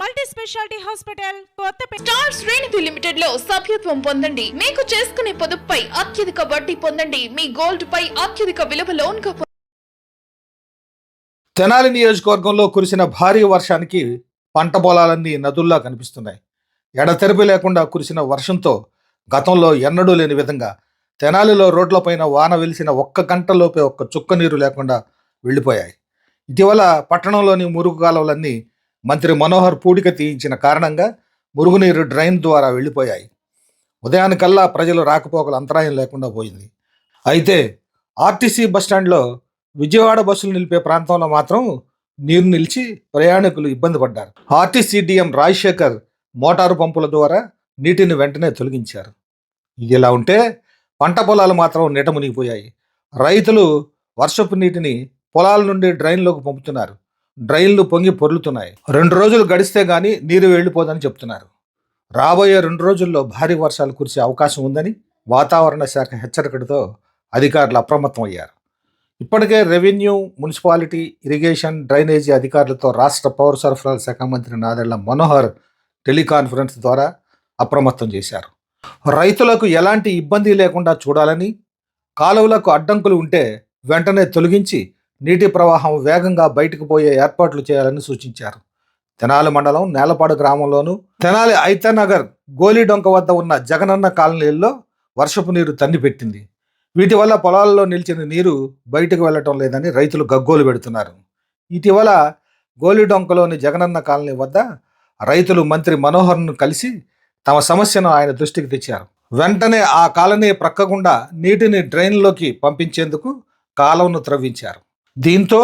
Multi speciality hospital Kothapeta star శ్రేణిధి లిమిటెడ్లో సభ్యత్వం పొందండి. మీకు చేసుకునే పొదుపుపై అత్యధిక వడ్డీ పొందండి. మీ గోల్డ్ పై అత్యధిక విలువ లోన్గా తెనాలి నియోజకవర్గంలో కురిసిన భారీ వర్షానికి పంట పొలాలన్నీ నదుల్లా కనిపిస్తున్నాయి. ఎడతెరిపి లేకుండా కురిసిన వర్షంతో గతంలో ఎన్నడూ లేని విధంగా తెనాలిలో రోడ్లపైన వాన వెలిసిన ఒక్క గంటలోపే ఒక్క చుక్క నీరు లేకుండా వెళ్ళిపోయాయి. ఇటీవల పట్టణంలోని మురుగు కాలువలన్నీ మంత్రి మనోహర్ పూడిక తీయించిన కారణంగా మురుగునీరు డ్రైన్ ద్వారా వెళ్ళిపోయాయి. ఉదయానికల్లా ప్రజలు రాకపోకలు అంతరాయం లేకుండా పోయింది. అయితే ఆర్టీసీ బస్టాండ్లో విజయవాడ బస్సులు నిలిపే ప్రాంతంలో మాత్రం నీరు నిలిచి ప్రయాణికులు ఇబ్బంది పడ్డారు. ఆర్టీసీ డిఎం రాజశేఖర్ మోటారు పంపుల ద్వారా నీటిని వెంటనే తొలగించారు. ఇది ఇలా ఉంటే పంట పొలాలు మాత్రం నీట మునిగిపోయాయి. రైతులు వర్షపు నీటిని పొలాల నుండి డ్రైన్లోకి పంపుతున్నారు. డ్రైన్లు పొంగి పొర్లుతున్నాయి. రెండు రోజులు గడిస్తే గానీ నీరు వెళ్ళిపోదని చెప్తున్నారు. రాబోయే రెండు రోజుల్లో భారీ వర్షాలు కురిసే అవకాశం ఉందని వాతావరణ శాఖ హెచ్చరికలతో అధికారులు అప్రమత్తం అయ్యారు. ఇప్పటికే రెవెన్యూ మున్సిపాలిటీ ఇరిగేషన్ డ్రైనేజీ అధికారులతో రాష్ట్ర పౌర సరఫరాల శాఖ మంత్రి నాదెళ్ళ మనోహర్ టెలికాన్ఫరెన్స్ ద్వారా అప్రమత్తం చేశారు. రైతులకు ఎలాంటి ఇబ్బంది లేకుండా చూడాలని కాలువలకు అడ్డంకులు ఉంటే వెంటనే తొలగించి నీటి ప్రవాహం వేగంగా బయటకు పోయే ఏర్పాట్లు చేయాలని సూచించారు. తెనాలి మండలం నేలపాడు గ్రామంలోను తెనాలి ఐతనగర్ గోలిడొంక వద్ద ఉన్న జగనన్న కాలనీల్లో వర్షపు నీరు తన్నిపెట్టింది. వీటి వల్ల పొలాల్లో నిలిచిన నీరు బయటకు వెళ్ళటం లేదని రైతులు గగ్గోలు పెడుతున్నారు. ఇటీవల గోలిడొంకలోని జగనన్న కాలనీ వద్ద రైతులు మంత్రి మనోహర్ను కలిసి తమ సమస్యను ఆయన దృష్టికి తెచ్చారు. వెంటనే ఆ కాలనీ ప్రక్కకుండా నీటిని డ్రైన్లోకి పంపించేందుకు కాలువను త్రవ్వించారు. దీంతో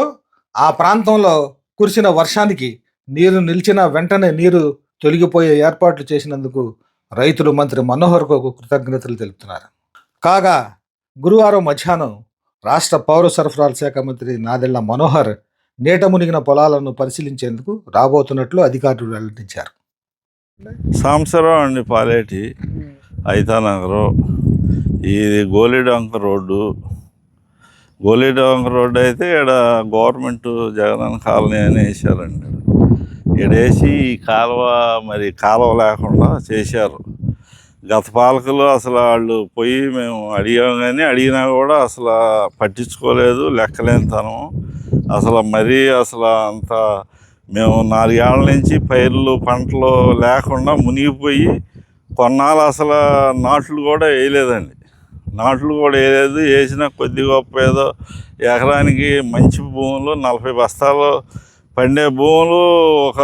ఆ ప్రాంతంలో కురిసిన వర్షానికి నీరు నిలిచిన వెంటనే నీరు తొలగిపోయే ఏర్పాట్లు చేసినందుకు రైతులు మంత్రి మనోహర్కు కృతజ్ఞతలు తెలుపుతున్నారు. కాగా గురువారం మధ్యాహ్నం రాష్ట్ర పౌర సరఫరాల శాఖ మంత్రి నాదెళ్ళ మనోహర్ నీట మునిగిన పొలాలను పరిశీలించేందుకు రాబోతున్నట్లు అధికారులు వెల్లడించారు. సాంసరావు అండి పాలేటి అయితానగరు ఇది గోలిడంక రోడ్డు గోలిడొంక రోడ్డు అయితే ఇక్కడ గవర్నమెంట్ జగనన్న కాలనీ అని వేసారండి ఇక్కడ వేసి ఈ కాలువ మరి కాలువ లేకుండా చేశారు. గత పాలకులు అసలు వాళ్ళు పోయి మేము అడిగాం కానీ అడిగినా కూడా అసలు పట్టించుకోలేదు లెక్కలేనితనం అసలు మరీ అసలు అంత మేము నాలుగేళ్ళ నుంచి పైర్లు పంటలు లేకుండా మునిగిపోయి కొన్నాళ్ళు అసలు నాట్లు కూడా వేయలేదండి. నాట్లు కూడా వేయలేదు వేసిన కొద్ది గొప్ప ఏదో ఎకరానికి మంచి భూములు నలభై బస్తాలు పండే భూములు ఒక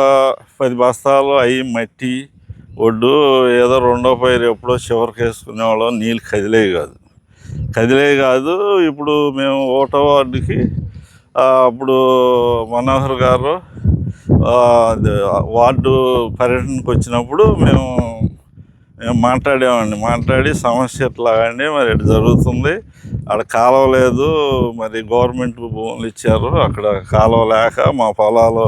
పది బస్తాలు అవి మట్టి ఒడ్డు ఏదో రెండో పైరు ఎప్పుడో చివరికి వేసుకునేవాళ్ళం. నీళ్ళు కదిలేవి కాదు. కదిలేవి కాదు. ఇప్పుడు మేము ఓటో వార్డుకి అప్పుడు మనోహర్ గారు వార్డు పర్యటనకు వచ్చినప్పుడు మేము మాట్లాడామండి మాట్లాడి సమస్య ఎట్లాగండి మరి ఇటు జరుగుతుంది? అక్కడ కాలువ లేదు మరి గవర్నమెంట్ భూములు ఇచ్చారు అక్కడ కాలువ లేక మా పొలాలు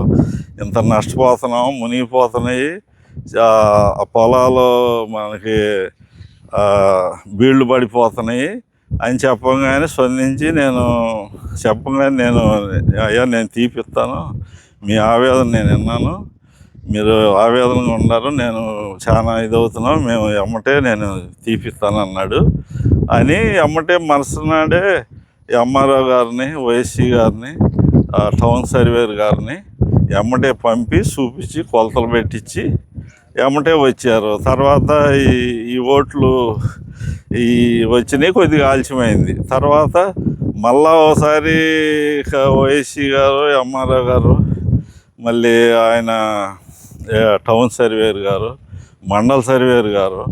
ఇంత నష్టపోతున్నాం మునిగిపోతున్నాయి. ఆ పొలాలు మనకి ఆ, బీళ్ళు పడిపోతున్నాయి. అని చెప్పగానే స్పందించి నేను చెప్పగానే నేను అయ్యా నేను తీపిస్తాను మీ ఆవేదన నేను విన్నాను. మీరు ఆవేదనగా ఉన్నారు నేను చాలా ఇదవుతున్నాం మేము ఎమ్మటే నేను తీపిస్తాను అన్నాడు అని ఎమ్మటే మరుసనాడే ఎంఆర్ఓ గారిని వైఎస్సీ గారిని టౌన్ సర్వేర్ గారిని ఎమ్మటే పంపి చూపించి కొలతలు పెట్టించి ఎమ్మటే వచ్చారు. తర్వాత ఈ ఈ ఓట్లు ఈ వచ్చినాయి కొద్దిగా ఆలస్యమైంది. తర్వాత మళ్ళా ఒకసారి వైఎస్సీ గారు ఎంఆర్ఓ గారు మళ్ళీ ఆయన టౌన్ సర్వేర్ గారు మండల సర్వేర్ గారు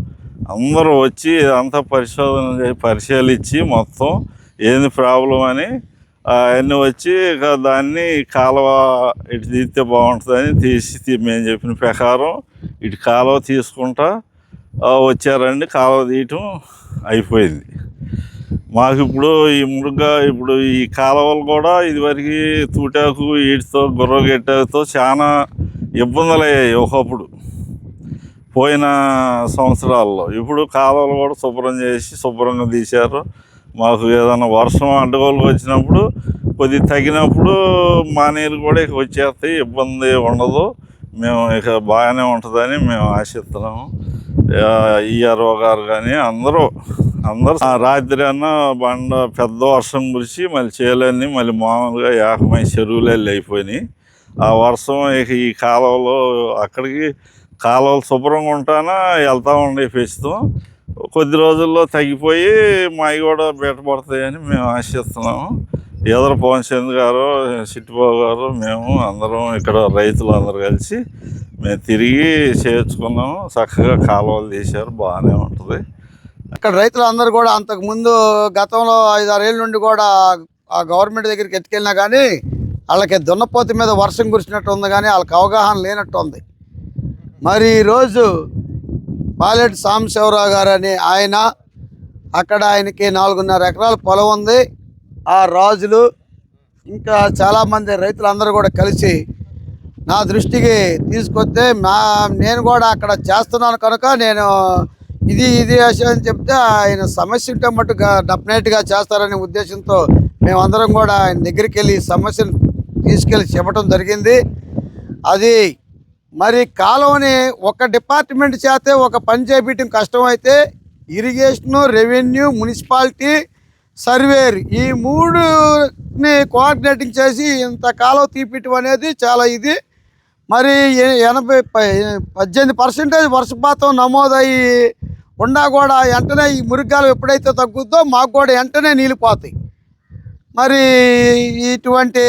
అందరూ వచ్చి అంతా పరిశోధన పరిశీలించి మొత్తం ఏంది ప్రాబ్లం అని అవన్నీ వచ్చి ఇక దాన్ని కాలువ ఇటు తీస్తే బాగుంటుందని తీసి మేము చెప్పిన ప్రకారం ఇటు కాలువ తీసుకుంటా వచ్చారండి. కాలువ తీయటం అయిపోయింది. మాకు ఇప్పుడు ఈ మురుగ్గా ఇప్పుడు ఈ కాలువలు కూడా ఇదివరకు తూటాకు వీటితో గుర్రగెట్టతో చాలా ఇబ్బందులు అయ్యాయి ఒకప్పుడు. పోయిన సంవత్సరాల్లో ఇప్పుడు కాలువలు కూడా శుభ్రం చేసి శుభ్రంగా తీశారు. మాకు ఏదైనా వర్షం అడ్డగోలు వచ్చినప్పుడు కొద్ది తగినప్పుడు మా నీళ్ళు కూడా ఇక వచ్చేస్తాయి. ఇబ్బంది ఉండదు. మేము ఇక బాగానే ఉంటుందని మేము ఆశిస్తున్నాము. ఈఆర్ఓ గారు కానీ అందరూ అందరూ ఆ రాత్రి అన్న బండ పెద్ద వర్షం కురిసి మళ్ళీ చేలన్నీ మళ్ళీ మామూలుగా ఏకమై చెరువులు వెళ్ళి అయిపోయినాయి ఆ వర్షం ఇక ఈ కాలువలో అక్కడికి కాలువలు శుభ్రంగా ఉంటానా వెళ్తా ఉండే ప్రస్తుతం. కొద్ది రోజుల్లో తగ్గిపోయి మావి కూడా బయటపడతాయని మేము ఆశిస్తున్నాము. ఎదురు పవన్ చంద్ర గారు సిట్టిబాబు గారు మేము అందరం ఇక్కడ రైతులు అందరు కలిసి మేము తిరిగి చేర్చుకున్నాము. చక్కగా కాలువలు తీశారు బాగానే ఉంటుంది. ఇక్కడ రైతులందరూ కూడా అంతకుముందు గతంలో ఐదారేళ్ళ నుండి కూడా ఆ గవర్నమెంట్ దగ్గరికి ఎత్తుకెళ్ళినా కానీ వాళ్ళకి దున్నపోతి మీద వర్షం కురిసినట్టు ఉంది కానీ వాళ్ళకి అవగాహన లేనట్టు ఉంది మరి ఈరోజు పాలెట్ సాంబశివరావు గారు అని ఆయన అక్కడ ఆయనకి నాలుగున్నర ఎకరాల పొలం ఉంది. ఆ రాజులు ఇంకా చాలామంది రైతులందరూ కూడా కలిసి నా దృష్టికి తీసుకొస్తే మా నేను కూడా అక్కడ చేస్తున్నాను కనుక నేను ఇది ఇది విషయం అని చెప్తే ఆయన సమస్య ఉంటే మట్టుగా డెఫినెట్గా చేస్తారనే ఉద్దేశంతో మేమందరం కూడా ఆయన దగ్గరికి వెళ్ళి సమస్యను తీసుకెళ్ళి చెప్పడం జరిగింది. అది మరి కాలువని ఒక డిపార్ట్మెంట్ చేతే ఒక పని చేపించడం కష్టమైతే ఇరిగేషను రెవెన్యూ మున్సిపాలిటీ సర్వేర్ ఈ మూడుని కోఆర్డినేటింగ్ చేసి ఇంత కాలువ తీపిటం అనేది చాలా ఇది. మరి ఎనభై ప- పద్దెనిమిది పర్సెంటేజ్ వర్షపాతం నమోదయ్యి ఉన్నా కూడా వెంటనే ఈ మురిగాలు ఎప్పుడైతే తగ్గుద్దో మాకు కూడా వెంటనే నీళ్ళు పోతాయి. మరి ఇటువంటి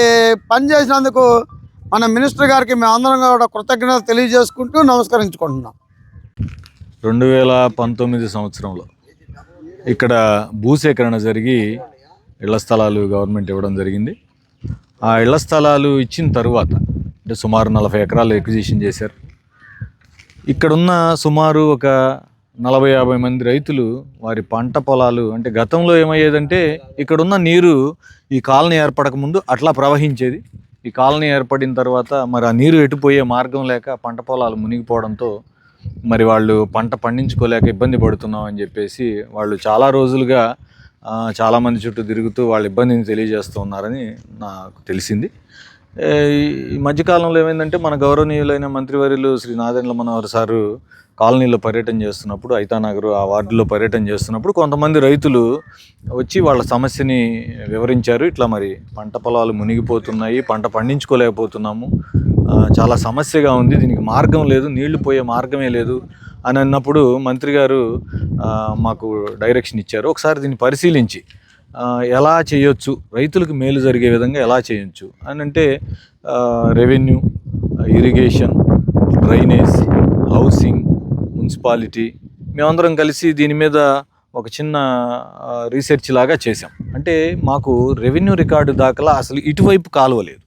పని చేసినందుకు మన మినిస్టర్ గారికి మేము అందరం కూడా కృతజ్ఞతలు తెలియజేసుకుంటూ నమస్కరించుకుంటున్నాం. రెండు వేల పంతొమ్మిది సంవత్సరంలో ఇక్కడ భూసేకరణ జరిగి ఇళ్ళ స్థలాలు గవర్నమెంట్ ఇవ్వడం జరిగింది. ఆ ఇళ్ళ స్థలాలు ఇచ్చిన తరువాత అంటే సుమారు నలభై ఎకరాలు ఎక్విజిషన్ చేశారు. ఇక్కడున్న సుమారు ఒక నలభై యాభై మంది రైతులు వారి పంట పొలాలు అంటే గతంలో ఏమయ్యేదంటే ఇక్కడున్న నీరు ఈ కాలనీ ఏర్పడక ముందు అట్లా ప్రవహించేది. ఈ కాలనీ ఏర్పడిన తర్వాత మరి ఆ నీరు ఎటుపోయే మార్గం లేక పంట పొలాలు మునిగిపోవడంతో మరి వాళ్ళు పంట పండించుకోలేక ఇబ్బంది పడుతున్నాం అని చెప్పేసి వాళ్ళు చాలా రోజులుగా చాలామంది చుట్టూ తిరుగుతూ వాళ్ళ ఇబ్బందిని తెలియజేస్తూ ఉన్నారని నాకు తెలిసింది. ఈ మధ్యకాలంలో ఏమైందంటే మన గౌరవనీయులైన మంత్రివర్యులు శ్రీ నాదెండ్ల మనోహర్ సారు కాలనీలో పర్యటన చేస్తున్నప్పుడు ఐతానగర్ ఆ వార్డులో పర్యటన చేస్తున్నప్పుడు కొంతమంది రైతులు వచ్చి వాళ్ళ సమస్యని వివరించారు. ఇట్లా మరి పంట పొలాలు మునిగిపోతున్నాయి పంట పండించుకోలేకపోతున్నాము. చాలా సమస్యగా ఉంది. దీనికి మార్గం లేదు నీళ్ళు పోయే మార్గమే లేదు అని అన్నప్పుడు మంత్రి గారు మాకు డైరెక్షన్ ఇచ్చారు. ఒకసారి దీన్ని పరిశీలించి ఎలా చేయొచ్చు? రైతులకు మేలు జరిగే విధంగా ఎలా చేయొచ్చు? అని అంటే revenue irrigation drainage housing municipality మేమందరం కలిసి దీని మీద ఒక చిన్న రీసెర్చ్ లాగా చేసాం అంటే మాకు రెవెన్యూ రికార్డు దాఖలా అసలు ఇటువైపు కాలువ లేదు.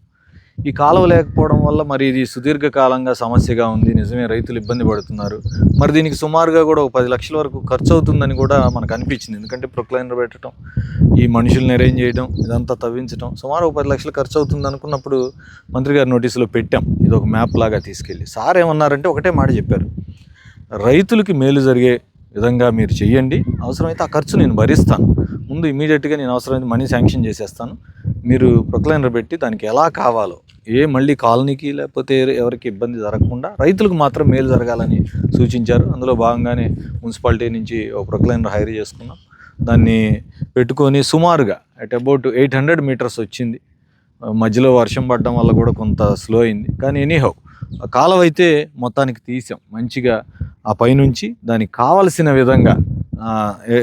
ఈ కాలువ లేకపోవడం వల్ల మరి ఇది సుదీర్ఘకాలంగా సమస్యగా ఉంది. నిజమే రైతులు ఇబ్బంది పడుతున్నారు. మరి దీనికి సుమారుగా కూడా ఒక పది లక్షల వరకు ఖర్చు అవుతుందని కూడా మనకు అనిపించింది. ఎందుకంటే ప్రొక్లైనర్ పెట్టడం ఈ మనుషుల్ని అరేంజ్ చేయడం ఇదంతా తవ్వించడం సుమారు ఒక పది లక్షలు ఖర్చు అవుతుంది అనుకున్నప్పుడు మంత్రి గారి నోటీసులో పెట్టాం. ఇది ఒక మ్యాప్ లాగా తీసుకెళ్ళి. సార్ ఏమన్నారంటే ఒకటే మాట చెప్పారు. రైతులకి మేలు జరిగే విధంగా మీరు చెయ్యండి. అవసరమైతే ఆ ఖర్చు నేను భరిస్తాను. ముందు ఇమీడియట్గా నేను అవసరమైతే మనీ శాంక్షన్ చేసేస్తాను. మీరు ప్రొక్లైనర్ పెట్టి దానికి ఎలా కావాలో ఏ మళ్ళీ కాలనీకి లేకపోతే ఎవరికి ఇబ్బంది జరగకుండా రైతులకు మాత్రం మేలు జరగాలని సూచించారు. అందులో భాగంగానే మున్సిపాలిటీ నుంచి ఒక ప్రొక్లైనర్ హైర్ చేసుకున్నాం. దాన్ని పెట్టుకొని సుమారుగా at about eight hundred metres వచ్చింది. మధ్యలో వర్షం పడడం వల్ల కూడా కొంత స్లో అయింది. కానీ ఎనీహౌ ఆ కాలువ అయితే మొత్తానికి తీసాం. మంచిగా ఆ పైనుంచి దానికి కావలసిన విధంగా ఆ,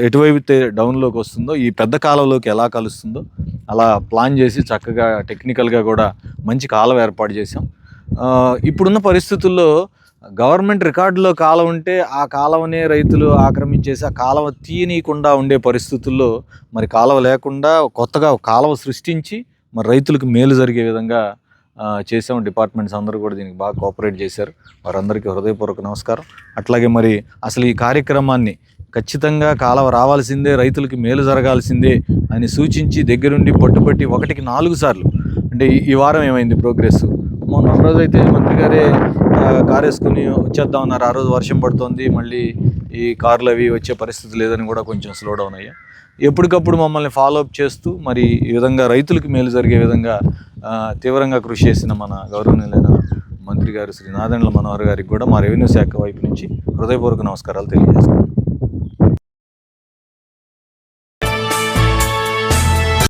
ఎటువైపు డౌన్లోకి వస్తుందో ఈ పెద్ద కాలంలోకి ఎలా కలుస్తుందో అలా ప్లాన్ చేసి చక్కగా టెక్నికల్గా కూడా మంచి కాలం ఏర్పాటు చేసాం ఇప్పుడున్న పరిస్థితుల్లో గవర్నమెంట్ రికార్డులో కాలం ఉంటే ఆ కాలవనే రైతులు ఆక్రమించేసి ఆ కాలవ తీయనీయకుండా ఉండే పరిస్థితుల్లో మరి కాలవ లేకుండా కొత్తగా కాలవ సృష్టించి మరి రైతులకు మేలు జరిగే విధంగా చేసాం డిపార్ట్మెంట్స్ అందరూ కూడా దీనికి బాగా కోఆపరేట్ చేశారు. వారందరికీ హృదయపూర్వక నమస్కారం. అట్లాగే మరి అసలు ఈ కార్యక్రమాన్ని ఖచ్చితంగా కాలవ రావాల్సిందే రైతులకి మేలు జరగాల్సిందే అని సూచించి దగ్గరుండి పట్టుబట్టి ఒకటికి నాలుగు సార్లు. అంటే ఈ- వారం ఏమైంది ప్రోగ్రెస్? మొన్న రోజు అయితే మంత్రి గారే కారు వేసుకుని వచ్చేద్దాం అన్నారు. ఆ రోజు వర్షం పడుతోంది మళ్ళీ ఈ కార్లు అవి వచ్చే పరిస్థితి లేదని కూడా కొంచెం స్లో డౌన్ అయ్యా. ఎప్పటికప్పుడు మమ్మల్ని ఫాలోఅప్ చేస్తూ మరి ఈ విధంగా రైతులకు మేలు జరిగే విధంగా తీవ్రంగా కృషి చేసిన మన గౌరవనీయులైన మంత్రి గారు శ్రీ నాదెండ్ల మనోహర్ గారికి కూడా మా రెవెన్యూ శాఖ వైపు నుంచి హృదయపూర్వక నమస్కారాలు తెలియజేస్తాం